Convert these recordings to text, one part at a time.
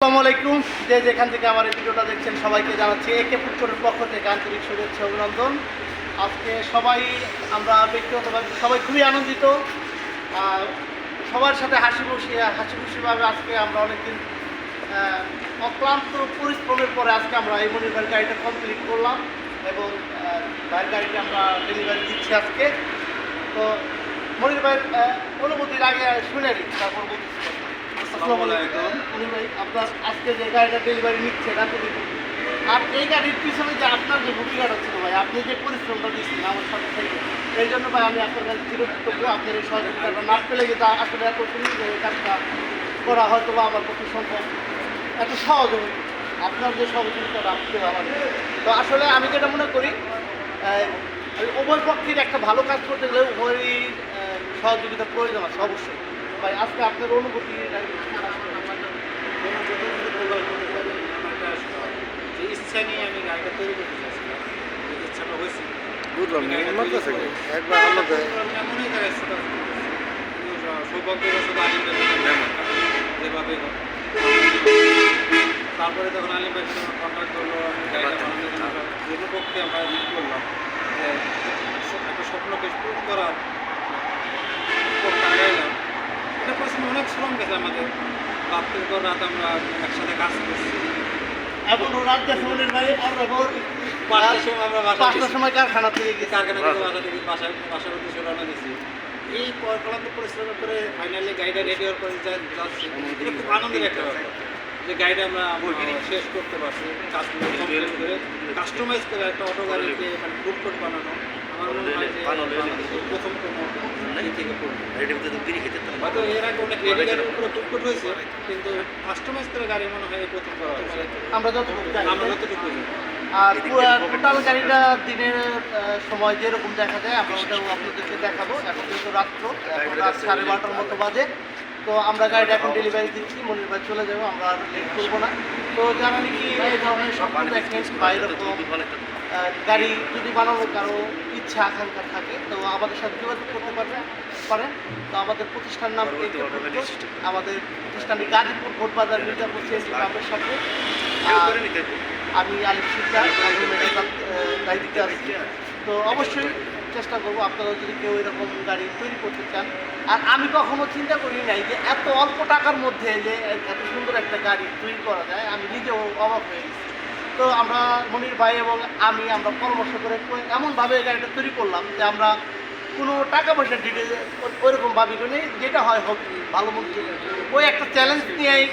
আসসালামু আলাইকুম। যে যেখান থেকে আমার এই ভিডিওটা দেখছেন সবাইকে জানাচ্ছি একে ফুটকরের পক্ষ থেকে আন্তরিক শুভেচ্ছা অভিনন্দন। আজকে সবাই আমরা ব্যক্তিগতভাবে সবাই খুবই আনন্দিত। সবার সাথে হাসি খুশি হাসি খুশিভাবে আজকে আমরা অনেকদিন অক্লান্ত পরিশ্রমের পরে আজকে আমরা এই মনিবার গাড়িটা কমপ্লিট করলাম এবং ভাইয়ের গাড়িটা আমরা ডেলিভারি দিচ্ছি আজকে। তো মনির ভাইয়ের আহ, অনুভূতির আগে শুনে নিই তারপর বলতেছি কথা। আপনার আজকে যে ডেলিভারি আর এই পিছনে যে আপনার যে ভাই, আপনি যে পরিশ্রমটা দিচ্ছেন আমার থেকে জন্য ভাই আমি আপনার কাছে না পেলে এই কাজটা করা হয়তো বা আমার পক্ষে সম্ভব। এত সহজ আপনার যে সহযোগিতাটা আমার তো আসলে আমি যেটা মনে করি উভয় পক্ষের একটা ভালো কাজ করতে গেলে উভয়ই সহযোগিতা প্রয়োজন আছে, অবশ্যই। ভাই আজকে আপনার অনুভূতি ইচ্ছা নিয়ে আমি গাড়িটা তৈরি করতে চাইছিলাম যে ইচ্ছাটা হয়েছিল বুঝলাম? একবার এমনই ছোট সৌভাগ্যবশত আলিম ভাই যেভাবে তারপরে তখন আলিম ভাই সঙ্গে কন্ট্যাক্ট করল দুটো পক্ষে আমরা করলাম যে একটা স্বপ্নকে পূরণ করার পক্ষে আগাইলাম এটা পরিশ্রম গেছে আমাদের। রাত্রের পর রাত আমরা একসাথে কাজ করছি। এখন রাত গেছে ভাই আমরা ভোর পাঁচটার সময় আমরা বাসা পাঁচটার সময় কারখানা থেকে গেছি। কারখানা থেকে বাসা থেকে বাসায় বাসার উদ্দেশ্যে রওনা দিয়েছি। এই ক্লান্ত পরিশ্রমের করে ফাইনালি গাড়িটা রেডি হওয়ার পরে যা যাচ্ছি এটা খুব আনন্দের একটা ব্যাপার। যে গাড়িটা আমরা শেষ করতে পারছি। কাজগুলো করে কাস্টমাইজ করে একটা অটো গাড়িকে মানে ফুড কোর্ট বানানো। আমার হয়? মনে আমরা যতটুকু। আমরা যতটুকু। আর টোটাল গাড়িটা দিনের সময় যেরকম দেখা যায় আমরা ওটাও আপনাদেরকে দেখাবো। এখন যেহেতু রাত্র এখন রাত সাড়ে বারোটার মতো বাজে। তো আমরা গাড়িটা এখন ডেলিভারি দিচ্ছি মনির ভাই চলে যাব আমরা আর লেট করব না। তো যারা নাকি এই ধরনের স্বপ্ন দেখেন বা এরকম গাড়ি যদি বানানোর কারও ইচ্ছা আকাঙ্ক্ষা থাকে তো আমাদের সাথে যোগাযোগ করতে পারবেন পারেন। তো আমাদের প্রতিষ্ঠান নাম আমাদের প্রতিষ্ঠানটি গাজীপুর ভোটবাজার মির্জাপুর সিএনজি ক্লাবের সাথে আমি আলিফ গাড়ি দিতে আসছি তো অবশ্যই চেষ্টা করব আপনারা যদি কেউ এরকম গাড়ি তৈরি করতে চান। আর আমি কখনো চিন্তা করি নাই যে এত অল্প টাকার মধ্যে যে এত সুন্দর একটা গাড়ি তৈরি করা যায় আমি নিজেও অবাক হয়ে গেছি। তো আমরা মনির ভাই এবং আমি আমরা পরামর্শ করে এমনভাবে গাড়িটা তৈরি করলাম যে আমরা কোনো টাকা পয়সা দিতে ওইরকম ভাবি করি যেটা হয় হোক, ভালো মন্দ ওই একটা চ্যালেঞ্জ নিয়েই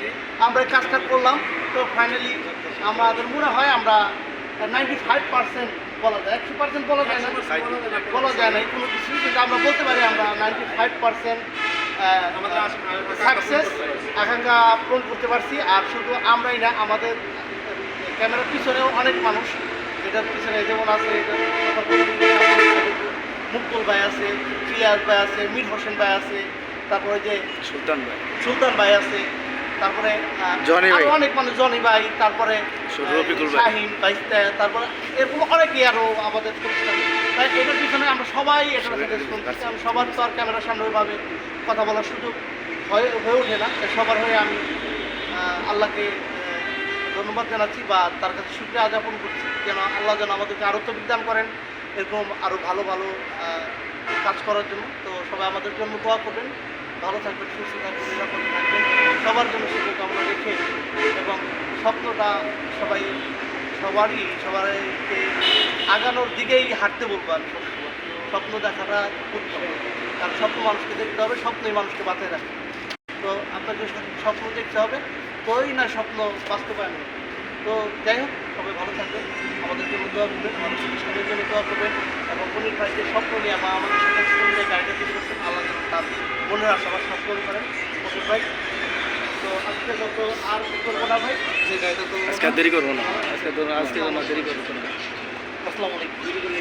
আমরা কাজটা করলাম। তো ফাইনালি আমাদের মনে হয় আমরা নাইনটি ফাইভ পার্সেন্ট বলা যায়। একশো পার্সেন্ট বলা যায় না। বলা যায় না কোনো কিছু। কিন্তু আমরা বলতে পারি আমরা নাইনটি ফাইভ পার্সেন্ট সাকসেস আকাঙ্ক্ষা পূরণ করতে পারছি। আর শুধু আমরাই না, আমাদের ক্যামেরার পিছনেও অনেক মানুষ। এটার পিছনে যেমন আছে মুকুল ভাই আছে ফিয়াজ ভাই আছে মীর হোসেন ভাই আছে তারপরে যে সুলতান ভাই। সুলতান ভাই আছে তারপরে জনি ভাই। অনেক মানুষ জনি ভাই তারপরে। শাহিন বাইস্তা তারপরে এরকম অনেকেই আরও আমাদের তাই এটার পিছনে আমরা সবাই এটার সাথে শুনতেছি আমি সবার তো আর ক্যামেরার সামনে ওইভাবে কথা বলার সুযোগ হয়ে হয়ে ওঠে না। সবার হয়ে আমি আল্লাহকে ধন্যবাদ জানাচ্ছি বা তার কাছে শুক্রিয়া আযাপন করছি। যেন আল্লাহ যেন আমাদেরকে আরও তো বিধান করেন, এরকম আরও ভালো ভালো কাজ করার জন্য। তো সবাই আমাদের জন্য দোয়া করবেন। ভালো থাকবেন, সুস্থ থাকবেন, নিরাপদে থাকবেন। সবার জন্য শুভকামনা রেখে এবং স্বপ্নটা সবাই, সবারই, সবাইকে আগানোর দিকেই হাঁটতে বলব আমি স্বপ্ন দেখাটা করতে হবে কারণ স্বপ্ন মানুষকে দেখতে হবে, স্বপ্নই মানুষকে বাঁচিয়ে রাখে তো আপনাকে স্বপ্ন দেখতে হবে। তোই না স্বপ্ন বাস্তবায়ন। তো যাই হোক সবাই ভালো থাকবেন। আমাদেরকে দোয়া করবেন আমাদের প্রতিষ্ঠানের জন্য দোয়া করবেন এবং মনির ভাই যে স্বপ্ন নিয়ে বা আমাদের সাথে সঙ্গে গাড়িটা তৈরি করছেন আল্লাহ যেন তার মনের আশাবাদ স্বপ্ন করেন। মনির ভাই তো আজকে যত আর করব না ভাই? যে গাড়িটা তো আজকে দেরি করব না। আজকে তো আজকে তো দেরি করব না। আসসালামু আলাইকুম।